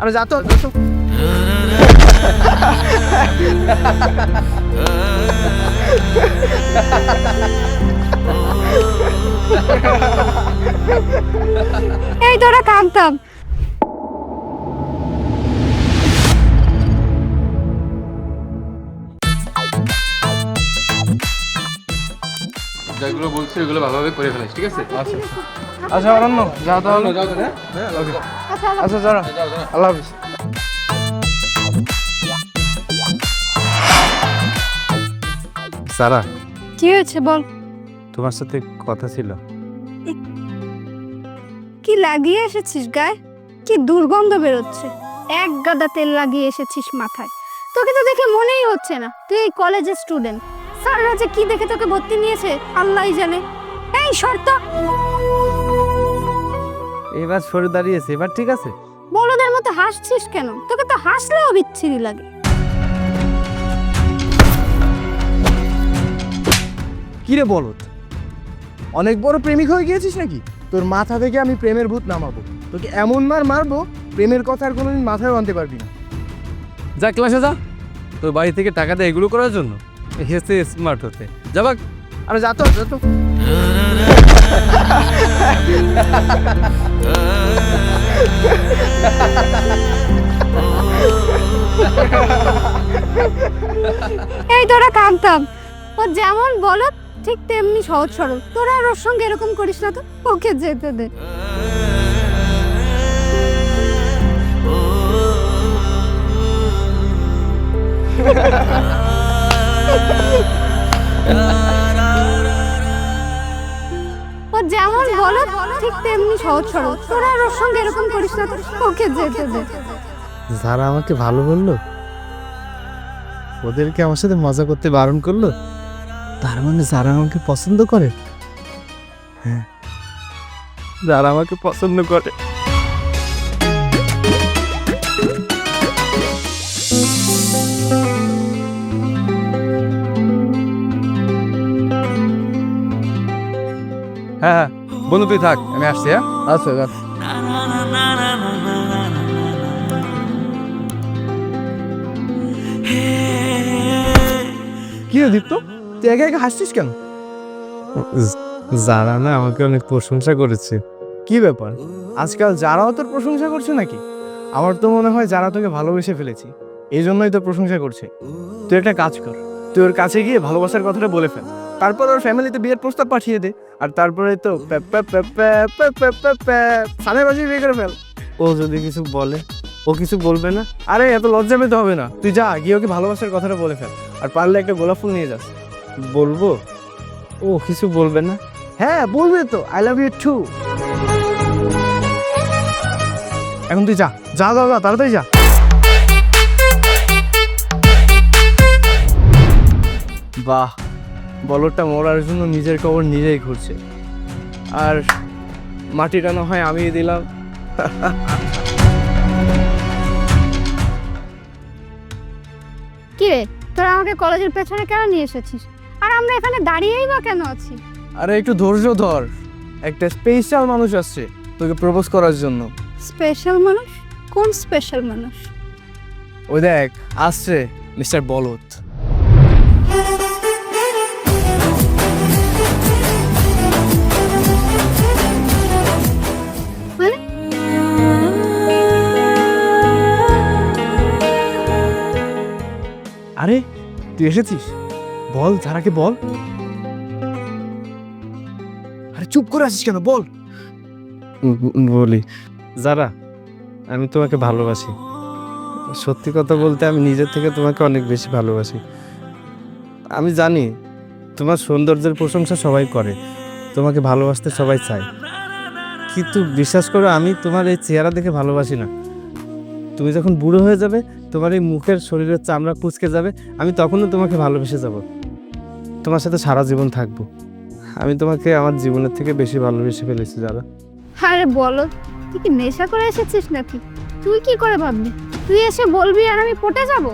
আরে যা তো এই তোরা কামতাম যেগুলো বলছি ওগুলো ভালোভাবে করে ফেলিস ঠিক আছে? আচ্ছা। আচ্ছা অরণ্য যা তাহলে। যাও তো, হ্যাঁ? ওকে আচ্ছা আচ্ছা। যারা আল্লাহ হাফিজ সারা কি হয়েছে বল? তোমার সাথে কথা ছিল। কি লাগিয়ে এসেছিস গায়ে? কি দুর্গন্ধ বেরোচ্ছে। এক গাদা তেল লাগিয়ে এসেছিস মাথায়। তোকে তো দেখে মনেই হচ্ছে না। তুই এই কলেজের স্টুডেন্ট স্যাররা যে কি দেখে তোকে ভর্তি নিয়েছে আল্লাহই জানে। এই শর্ত! এবার সরে দাঁড়িয়েছে এবার ঠিক আছে? বড়দের মতো হাসছিস কেন? তোকে তো হাসলেও বিচ্ছিরি লাগে। কি রে বলত অনেক বড় প্রেমিক হয়ে গিয়েছিস নাকি? তোর মাথা থেকে আমি প্রেমের ভূত নামাবো। তোকে এমন মার মারবো প্রেমের কথা আর কোনোদিন মাথায় আনতে পারবি না। যা ক্লাসে যা। তোর বাড়ি থেকে টাকা দেয় এগুলো করার জন্য? হেসে স্মার্ট হতে। যাবাক আরে যা তো যা তো। এই তোরা কামতাম ও যেমন বলো ঠিক তেমনি সহজ সরল। তোরা আর ওর সঙ্গে এরকম করিস না তো ওকে যেতে দে। যেমন বলো ঠিক তেমনি সহজ সরল। তোরা ওর সঙ্গে এরকম করিস না ওকে যেতে দে। যারা আমাকে ভালো বলল, ওদেরকে আমার সাথে মজা করতে বারণ করল, তার মানে যারা আমাকে পছন্দ করে হ্যাঁ যারা আমাকে পছন্দ করে। হ্যাঁ হ্যাঁ। বন্ধু তুই থাক আমি আসছি হ্যাঁ? আচ্ছা যা কি রে দীপ্ত? তুই একা একা হাসছিস কেন? যারা না আমাকে অনেক প্রশংসা করেছে। কি ব্যাপার? আজকাল যারাও তোর প্রশংসা করছে নাকি? আমার তো মনে হয় যারা তোকে ভালোবেসে ফেলেছি এই জন্যই তো প্রশংসা করছে। তুই একটা কাজ কর তুই ওর কাছে গিয়ে ভালোবাসার কথাটা বলে ফেল। তারপর ওর ফ্যামিলিতে বিয়ের প্রস্তাব পাঠিয়ে দে। আর তারপরে তো সানে বাজি বিয়ে করে ফেল। ও যদি কিছু বলে ও কিছু বলবে না? আরে এত লজ্জা পেতে হবে না। তুই যা গিয়ে ওকে ভালোবাসার কথাটা বলে ফেল। আর পারলে একটা গোলাপ ফুল নিয়ে যাস। বলব? ও কিছু বলবে না? হ্যাঁ বলবে তো। আই লাভ ইউ টু এখন তুই যা। যা যা যা তাড়াতাড়ি যা। বাহ বলরটা মরার জন্য নিজের কবর নিজেই ঘুরছে আর মাটিটা না হয় আমি দিলাম। কি রে তোরা আমাকে কলেজের পেছনে কেন নিয়ে এসেছিস? আর আমরা এখানে দাঁড়িয়েই বা কেন আছি? আরে একটু ধৈর্য ধর। একটা স্পেশাল মানুষ আসছে তোকে প্রপোজ করার জন্য। স্পেশাল মানুষ? কোন স্পেশাল মানুষ? ওই দেখ আসছে মিস্টার বলত তুই এসেছিস? বল, যারাকে বল। আরে চুপ করে আছিস কেন? বল। বলি, যারা, আমি তোমাকে ভালোবাসি। সত্যি কথা বলতে আমি নিজের থেকে তোমাকে অনেক বেশি ভালোবাসি। আমি জানি, তোমার সৌন্দর্যের প্রশংসা সবাই করে, তোমাকে ভালোবাসতে সবাই চায়। কিন্তু বিশ্বাস করো, আমি তোমার এই চেহারা দেখে ভালোবাসি না। তুমি যখন বুড়ো হয়ে যাবে তোমার এই মুখের শরীরের চামড়া কুচকে যাবে, আমি তখনও তোমাকে ভালোবেসে যাব। তোমার সাথে সারা জীবন থাকব। আমি তোমাকে আমার জীবনের থেকে বেশি ভালোবেসে ফেলেছি, যারা। আরে বলো, তুই কি নেশা করে এসেছিস নাকি? তুই কি করে ভাববি? তুই এসে বলবি আর আমি পটে যাব?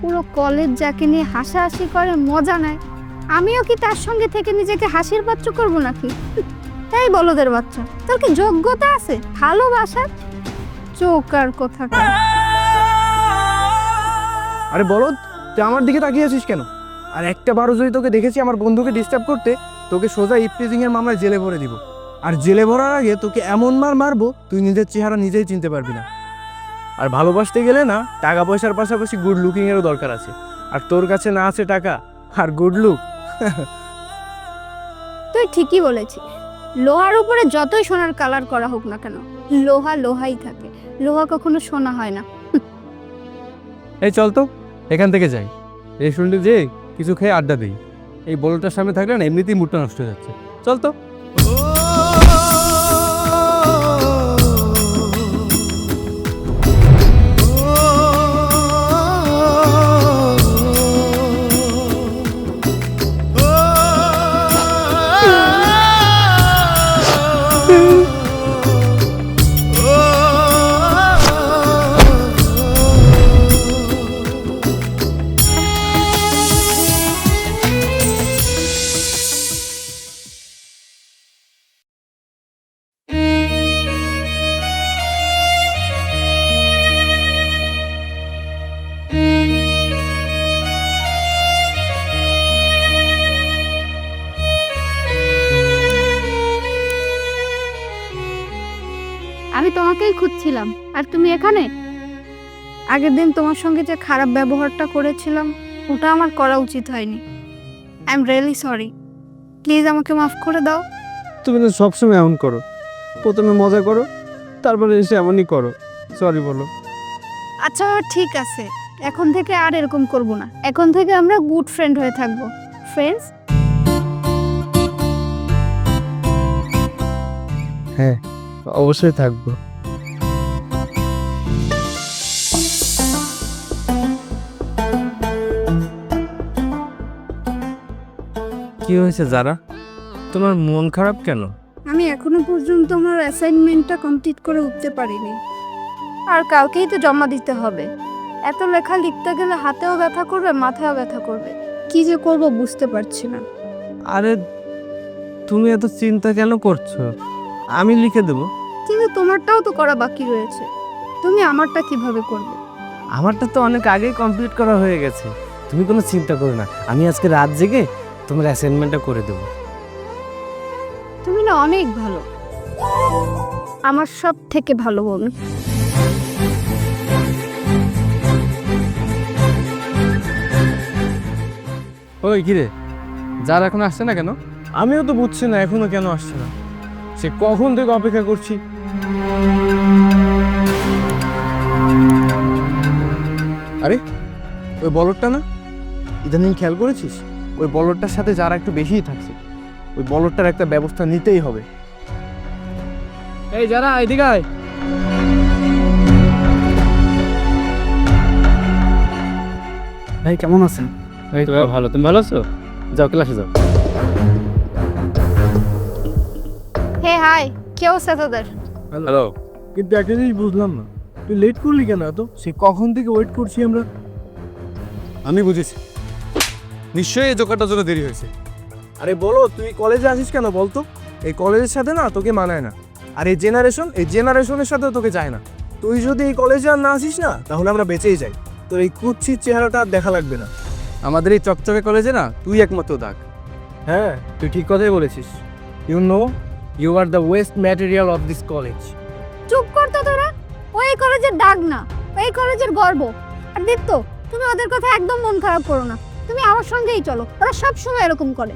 পুরো কলেজ যাকে নিয়ে হাসাহাসি করে, মজা নেয়। আমিও কি তার সঙ্গে থেকে নিজেকে হাসির পাত্র করব নাকি? এই বলদের বাচ্চা, তোর কি যোগ্যতা আছে? ভালোবাসার? চোকার কোথাকার আরে বলদ তুই আমার দিকে তাকিয়ে আছিস কেন? আর একটা বারো যদি তোকে দেখেছি আমার বন্ধুকে ডিস্টার্ব করতে তোকে সোজা ইপটিজিং এর মামলায় জেলে ভরে দিব। আর জেলে ভরার আগে তোকে এমন মার মারবো তুই নিজের চেহারা নিজেই চিনতে পারবি না। আর ভালোবাসতে গেলে না টাকা পয়সার পাশাপাশি গুড লুকিং এরও দরকার আছে। আর তোর কাছে না আছে টাকা আর গুড লুক তুই ঠিকই বলেছিস। লোহার উপরে যতই সোনার কালার করা হোক না কেন লোহা লোহাই থাকে। লোহা কখনো সোনা হয় না। এই চল তো। এখান থেকে যাই। রেস্টুরেন্টে যেয়ে কিছু খেয়ে আড্ডা দিই। এই বলটার সামনে থাকলে না এমনিতেই মুডটা নষ্ট হয়ে যাচ্ছে। চল তো। তুমি এখানে? আগের দিন তোমার সঙ্গে যে খারাপ ব্যবহারটা করেছিলাম ওটা আমার করা উচিত হয়নি। I am really sorry please আমাকে মাফ করে দাও। তুমি তো সবসময় এমন করো। প্রথমে মজা করো তারপরে এসে এমনই করো। সরি বলো। আচ্ছা ঠিক আছে। এখন থেকে আর এরকম করব না। এখন থেকে আমরা গুড ফ্রেন্ড হয়ে থাকব। ফ্রেন্ডস হ্যাঁ অবশ্যই থাকব। কি হয়েছে যারা? তোমার মন খারাপ কেন? আমি এখনও পর্যন্ত আমার অ্যাসাইনমেন্টটা কমপ্লিট করে উঠতে পারিনি। আর কালকেই তো জমা দিতে হবে। এত লেখা লিখতে গেলে হাতেও ব্যথা করবে মাথায়ও ব্যথা করবে। কি যে করব বুঝতে পারছি না। আরে তুমি এত চিন্তা কেন করছ? আমি লিখে দেবো। কিন্তু তোমারটাও তো করা বাকি রয়েছে। তুমি আমারটা কীভাবে করবে? আমারটা তো অনেক আগেই কমপ্লিট করা হয়ে গেছে। তুমি কোনো চিন্তা করো না। আমি আজকে রাত জেগে তোমার অ্যাসাইনমেন্টটা করে দেবো। তুমি না অনেক ভালো। আমার সব থেকে ভালো বন্ধু ওই কিরে যার এখন আসছে না কেন? আমিও তো বুঝছি না এখনও কেন আসছে না। সে কখন থেকে অপেক্ষা করছি? আরে ওই বলরটা না? ইদানিং খেয়াল করেছিস? ওই বলরটার সাথে যারা একটু বেশিই থাকছে ওই বলরটার একটা ব্যবস্থা নিতেই হবে। এই যারা এদিকে আয়। ভাই কেমন আছেন? এই তো ভালো তুমি ভালো আছো? যাও ক্লাসে যাও। হে হাই কে অবস্থা তোদের? হ্যালো। কিন্তু একটা জিনিস বুঝলাম না তুই লেট করলি কেন এত? সে কখন থেকে ওয়েট করছি আমরা? আমি বুঝেছি। নিশ্চয়ই এই জোকারটার জন্য দেরি হয়েছে। আরে বলো তুই কলেজে আসিস কেন বলতো? এই কলেজের সাথে না তোকে মানায় না। আর এই জেনারেশন এই জেনারেশনের সাথেও তোকে যায় না। তুই যদি এই কলেজে আর না আসিস না তাহলে আমরা বেঁচেই যাই। তোর এই কুচ্ছির চেহারাটা আর দেখা লাগবে না। আমাদের এই চকচকে কলেজে না তুই একমাত্র দাগ। হ্যাঁ তুই ঠিক কথাই বলেছিস। You know you are the waste material of this college চুপ কর তো তোরা। ওই কলেজের ডাক না। ওই কলেজের গর্ব। আর দীপ্ত তুমি ওদের কথা একদম মন খারাপ করো না। তুমি আমার সঙ্গেই চলো ওরা সব সময় এরকম করে।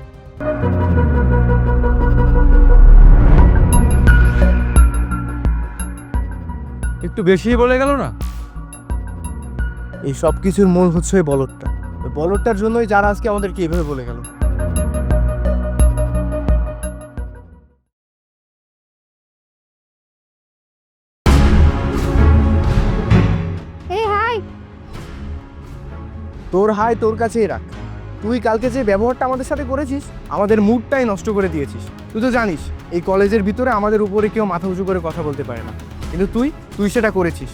একটু বেশি বলে গেল না? এই সব কিছুর মূল হচ্ছে ওই বলরটার ওই জন্যই যারা আজকে আমাদেরকে এভাবে বলে গেল। তোর হাই তোর কাছেই রাখ। তুই কালকে যে ব্যবহারটা আমাদের সাথে করেছিস, আমাদের মুডটাই নষ্ট করে দিয়েছিস। তুই তো জানিস, এই কলেজের ভিতরে আমাদের উপরে কেউ মাথা উঁচু করে কথা বলতে পারে না। কিন্তু তুই তুই সেটা করেছিস।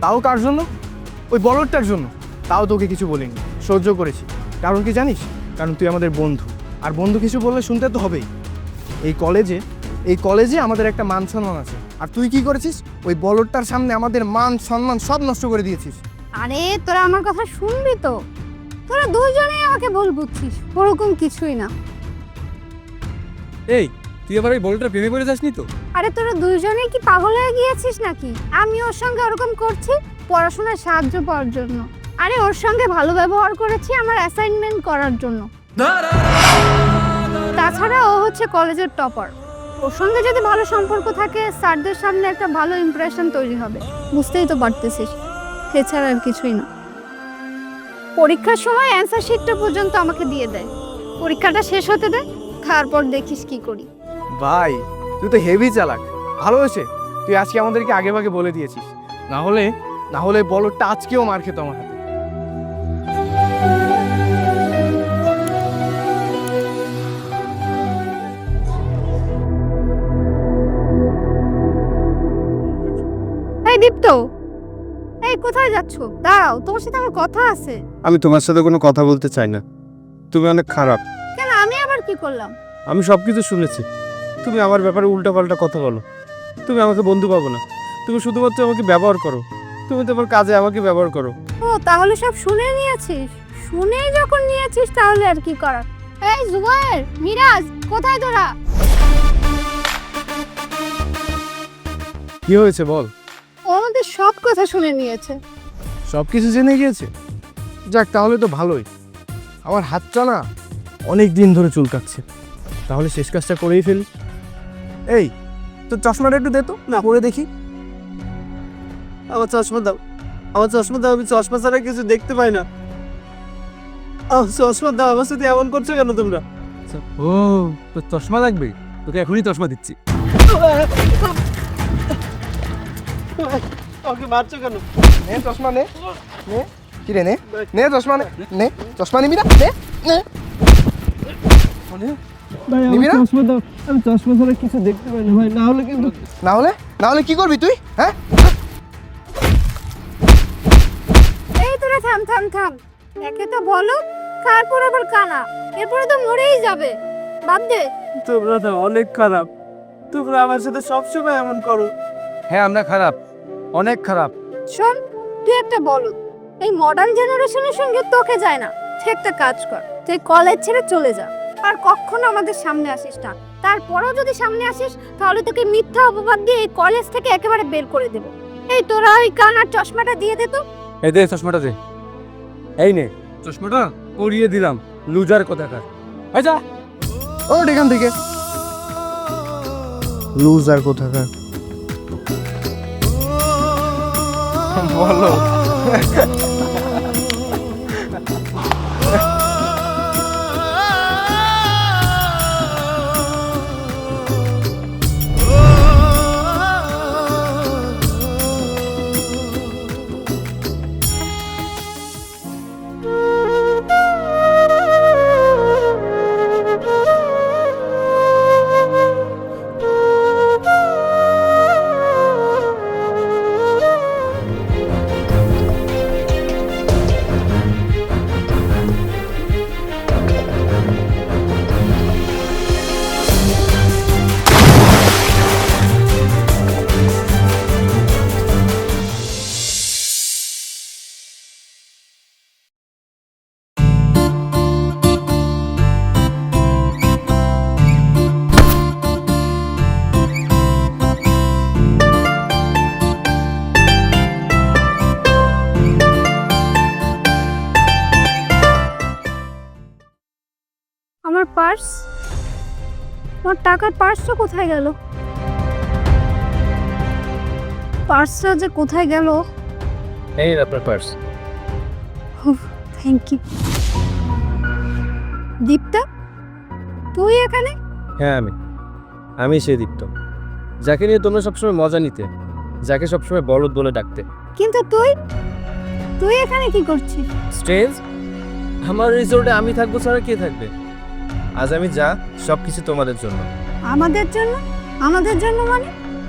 তাও কার জন্য? ওই বলরটার জন্য। তাও তোকে কিছু বলিনি, সহ্য করেছি। কারণ কি জানিস? কারণ তুই আমাদের বন্ধু। আর বন্ধু কিছু বললে শুনতে তো হবেই। এই কলেজে এই কলেজে আমাদের একটা মান সম্মান আছে। আর তুই কি করেছিস? ওই বলরটার সামনে আমাদের মান সম্মান সব নষ্ট করে দিয়েছিস। আরে তোরা আমার কথা শুনবি তো? তোরা দুজনেই আমাকে ভুল বুঝছিস ওরকম কিছুই না। এই তুই আবার ওই বলটা প্রেমে পড়ে যাসনি তো? আরে তোরা দুজনেই কি পাগল হয়ে গিয়েছিস নাকি? আমি ওর সঙ্গে ওরকম করছি পড়াশোনায় সাহায্য পাওয়ার জন্য। আরে ওর সঙ্গে ভালো ব্যবহার করেছি আমার অ্যাসাইনমেন্ট করার জন্য। তাছাড়া ও হচ্ছে কলেজের টপার ওর সঙ্গে যদি ভালো সম্পর্ক থাকে স্যারদের সামনে একটা ভালো ইমপ্রেশন তৈরি হবে। বুঝতেই তো পারতেছিস। এছাড়া আর কিছুই না। পরীক্ষার সময় অ্যান্সার শিটটা পর্যন্ত আমাকে দিয়ে দেয় পরীক্ষাটা শেষ হতে দে তারপর দেখিস কি করি। ভাই তুই তো হেভি চালাক। ভালো হয়েছে। তুই আজকে আমাদেরকে আগে ভাগে বলে দিয়েছিস। না হলে না হলে বলরটা আজকেও মার খেতো আমার হাতে। এই দীপ্ত কোথায় যাচ্ছ? দাঁড়াও তোমার সাথে আমার কথা আছে। আমি তোমার সাথে কোনো কথা বলতে চাই না। তুমি অনেক খারাপ। কেন আমি আবার কি করলাম? আমি সব কিছু শুনেছি। তুমি আমার ব্যাপারে উল্টাপাল্টা কথা বলো। তুমি আমাকে বন্ধু পাবো না। তুমি শুধুমাত্র আমাকে ব্যবহার করো। তুমি তোমার কাজে আমাকে ব্যবহার করো। ও তাহলে সব শুনে নিয়েছিস? শুনে যখন নিয়েছিস তাহলে আর কি করার? এই জুবাইর মিরাজ কোথায় তোরা? কি হয়েছে বল? ও আমাদের সব কথা শুনে নিয়েছে। সব কিছু জেনে গিয়েছে? যাক তাহলে তো ভালোই। আমার হাতটা না অনেক দিন ধরে চুলকাচ্ছে। তাহলে শেষ কাজটা করেই ফেলি। এই তোর চশমাটা একটু দে তো না। পরে দেখি। আমার চশমা দাও। আমার চশমা দাও আমি চশমা ছাড়া কিছু দেখতে পাই না। আমার চশমা দাও আমার সাথে এমন করছ কেন তোমরা? ও তোর চশমা লাগবে? তোকে এখনই চশমা দিচ্ছি। মারছো কেন? নে চশমা নে। নে। কি রে নে? নে চশমা নে। নে। চশমা নিবি না? নে। নে। ভাই নিবি না? চশমা দাও। আমি চশমা ছাড়া কিছু দেখতে পাই না ভাই। না হলে কিন্তু না হলে? না হলে কি করবি তুই? হ্যাঁ? এই তোরা থাম থাম থাম। একে তো বলো তারপর আবার কানা? এরপরে তো মরেই যাবে। বাদ দে। তোমরা তো অনেক খারাপ। তোমরা আমার সাথে সবসময় এমন করো। হ্যাঁ আমরা খারাপ। অনেক খারাপ। শোন তুই একটা বলো এই মডার্ন জেনারেশনের সঙ্গে তোকে যায় না। তুই একটা কাজ কর তুই কলেজ ছেড়ে চলে যা। আর কখনো আমাদের সামনে আসিস না। তারপরেও যদি সামনে আসিস তাহলে তোকে মিথ্যা অপবাদ দিয়ে এই কলেজ থেকে একেবারে বের করে দেব। এই তোরা ওই কানার চশমাটা দিয়ে দে তো। এই দে চশমাটা দে। এই নে চশমাটা পরিয়ে দিলাম। লুজার কোথাকার। যা। ও এখান থেকে। লুজার কোথাকার। বলো আমার পার্স আমার টাকার পার্সটা কোথায় গেল? পার্সটা যে কোথায় গেল? এই আপনার পার্স। থ্যাংক ইউ দীপ্তা তুই এখানে? হ্যাঁ আমি। আমি সেই দীপ্ত। যাকে নিয়ে তোমরা সবসময় মজা নিতে যাকে সবসময় বলদ বলে ডাকতে। কিন্তু তুই? তুই এখানে কি করছিস? স্ট্রেঞ্জ আমার রিসোর্টে আমি থাকব ছাড়া কে থাকবে? আজ আমি যা সব কিছু তোমাদের জন্য। আমাদের জন্য? আমাদের জন্য মানে?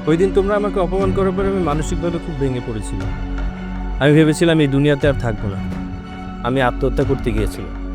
ওই দিন তোমরা আমাকে অপমান করার পরে আমি মানসিকভাবে খুব ভেঙে পড়েছিলাম। আমি ভেবেছিলাম এই দুনিয়াতে আর থাকব না। আমি আত্মহত্যা করতে গিয়েছিলাম।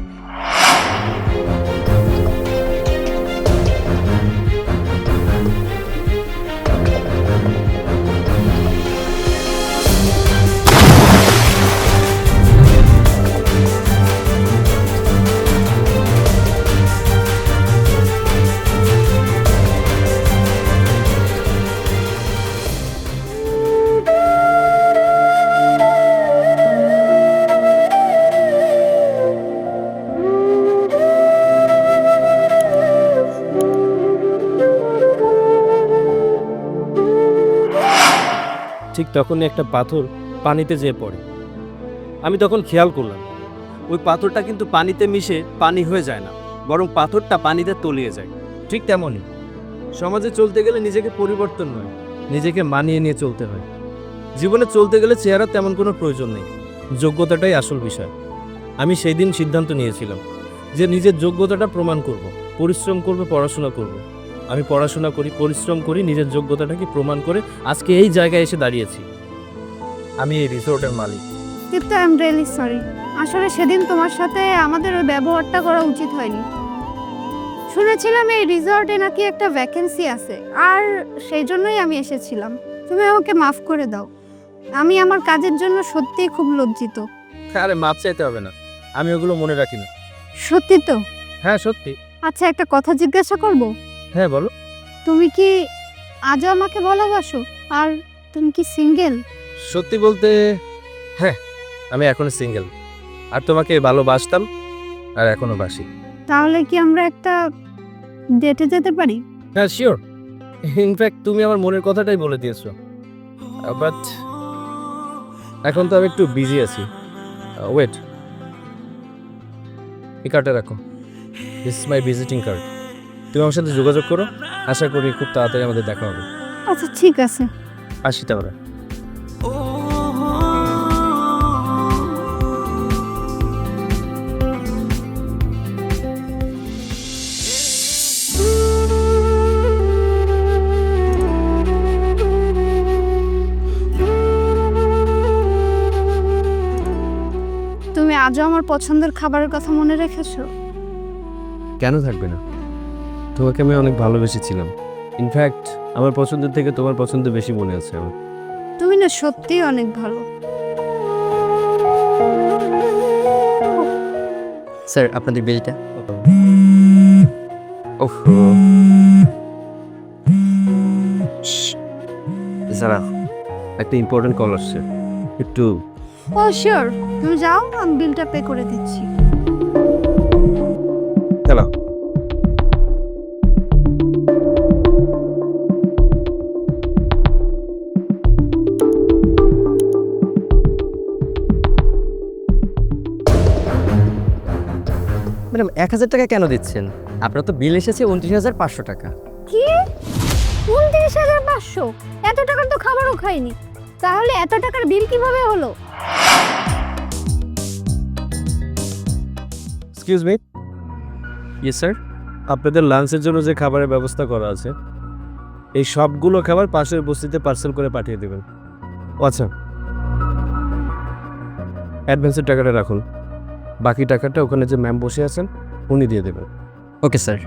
তখনই একটা পাথর পানিতে যেয়ে পড়ে। আমি তখন খেয়াল করলাম ওই পাথরটা কিন্তু পানিতে মিশে পানি হয়ে যায় না বরং পাথরটা পানিতে তলিয়ে যায়। ঠিক তেমনই। সমাজে চলতে গেলে নিজেকে পরিবর্তন নয় নিজেকে মানিয়ে নিয়ে চলতে হয়। জীবনে চলতে গেলে চেহারা তেমন কোনো প্রয়োজন নেই যোগ্যতাটাই আসল বিষয়। আমি সেই দিন সিদ্ধান্ত নিয়েছিলাম যে নিজের যোগ্যতাটা প্রমাণ করব পরিশ্রম করব পড়াশোনা করব। আমি পড়াশোনা করি পরিশ্রম করি নিজের যোগ্যতাটাকে প্রমাণ করে আজকে এই জায়গায় এসে দাঁড়িয়েছি। আমি এই রিসোর্টের মালিক। Dipto I am really sorry. আসলে সেদিন তোমার সাথে আমাদের ওই ব্যবহারটা করা উচিত হয়নি। শুনেছিলাম এই রিসর্টে নাকি একটা ভ্যাকেন্সি আছে আর সেই জন্যই আমি এসেছিলাম। তুমি আমাকে মাফ করে দাও। আমি আমার কাজের জন্য সত্যিই খুব লজ্জিত। আরে মাপ চাইতে হবে না। আমি ওগুলো মনে রাখি না। সত্যি তো? হ্যাঁ সত্যি। আচ্ছা একটা কথা জিজ্ঞাসা করব? হ্যাঁ বলো। তুমি কি আজও আমাকে ভালোবাসো? আর তুমি কি সিঙ্গেল? সত্যি বলতে হ্যাঁ আমি এখনও সিঙ্গেল। আর তোমাকে ভালোবাসতাম আর এখনও বাসি। তাহলে কি আমরা একটা ডেটে যেতে পারি? হ্যাঁ শিওর ইনফ্যাক্ট তুমি আমার মনের কথাটাই বলে দিয়েছ। বাট এখন তো আমি একটু বিজি আছি। ওয়েট এই কার্ডটা রাখো। দিস মাই ভিজিটিং কার্ড তুমি আমার সাথে যোগাযোগ করো। আশা করি খুব তাড়াতাড়ি আমাদের দেখা হবে। আচ্ছা ঠিক আছে। আসি তাহলে। তুমি আজও আমার পছন্দের খাবারের কথা মনে রেখেছো? কেন থাকবে না? তোমাকে আমি অনেক ভালোবেসেছিলাম। ইনফ্যাক্ট আমার পছন্দের থেকে তোমার পছন্দ বেশি মনে আছে আমার। তুমি না সত্যিই অনেক ভালো। স্যার আপনাদের বিলটা? ওহ যারা একটা ইম্পর্টেন্ট কল আসছে। একটু ও শিওর তুমি যাও আমি বিলটা পে করে দিচ্ছি। চলো এক হাজার টাকা কেন দিচ্ছেন? আপনার তো বিল এসেছে উনত্রিশ হাজার পাঁচশো টাকা। কি? উনত্রিশ হাজার পাঁচশো? এত টাকার তো খাবারও খাইনি। তাহলে এত টাকার বিল কীভাবে হলো? এক্সকিউজ মি ইয়েস স্যার আপনাদের লাঞ্চের জন্য যে খাবারের ব্যবস্থা করা আছে এই সবগুলো খাবার পাশের বস্তিতে পার্সেল করে পাঠিয়ে দেবেন। আচ্ছা। অ্যাডভান্সের টাকাটা রাখুন। বাকি টাকাটা ওখানে যে ম্যাম বসে আছেন উনি দিয়ে দেবেন। Okay sir.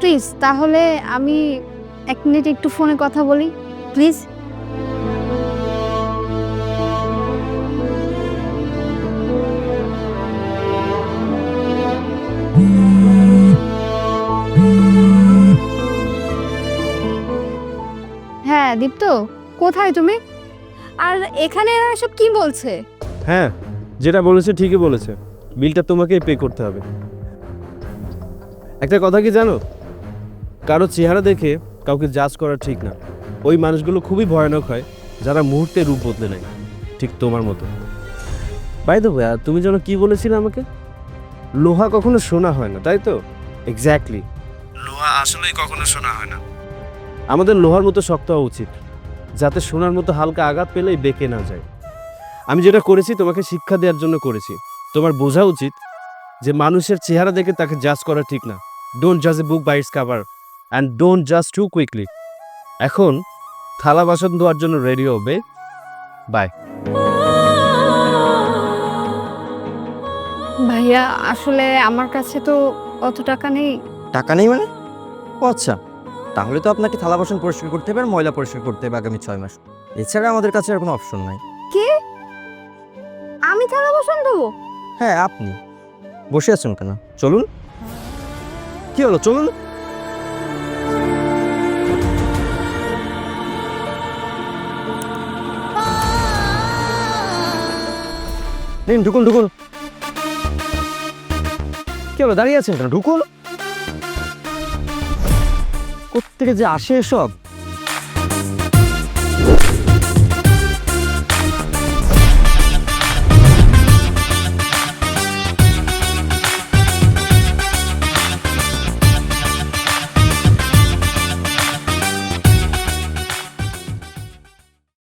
প্লিজ তাহলে আমি এক মিনিট একটু ফোনে কথা বলি প্লিজ। হ্যাঁ দীপ্ত কোথায় তুমি? আর এখানে এরা সব কি বলছে? হ্যাঁ যেটা বলেছে ঠিকই বলেছে। বিলটা তোমাকেই পে করতে হবে। একটা কথা কি জানো? কারও চেহারা দেখে কাউকে জাজ করা ঠিক না। ওই মানুষগুলো খুবই ভয়ানক হয় যারা মুহূর্তে রূপ বদলে নেয়। ঠিক তোমার মতো। বাই দ্য ভাইয়া তুমি যেন কি বলেছিলে আমাকে? লোহা কখনো শোনা হয় না তাই তো? এক্স্যাক্টলি লোহা আসলেই কখনো শোনা হয় না। আমাদের লোহার মতো শক্ত হওয়া উচিত যাতে সোনার মতো হালকা আঘাত পেলেই বেঁকে না যায়। আমি যেটা করেছি তোমাকে শিক্ষা দেওয়ার জন্য করেছি। তোমার বোঝা উচিত যে মানুষের চেহারা দেখে তাকে জাজ করা ঠিক না। ডোন্ট জাজ এ book by its cover and don't জাজ টু কুইকলি এখন থালা বাসন ধোয়ার জন্য রেডি হবে। বাই ভাইয়া আসলে আমার কাছে তো অত টাকা নেই। টাকা নেই মানে? ও আচ্ছা তাহলে তো আপনাকে থালা বাসন পরিষ্কার করতে হবে আর ময়লা পরিষ্কার করতে হবে আগামী ছয় মাস। এছাড়া আমাদের কাছে আর কোনো অপশন নাই। আমি বাসন দেবো হ্যাঁ আপনি। বসে আছেন কেন? চলুন। কি হলো? চলুন। নিন, ঢুকুন ঢুকুন। কি হলো? দাঁড়িয়ে আছেন কেন? ঢুকুন। কোথেকে যে আসে এসব?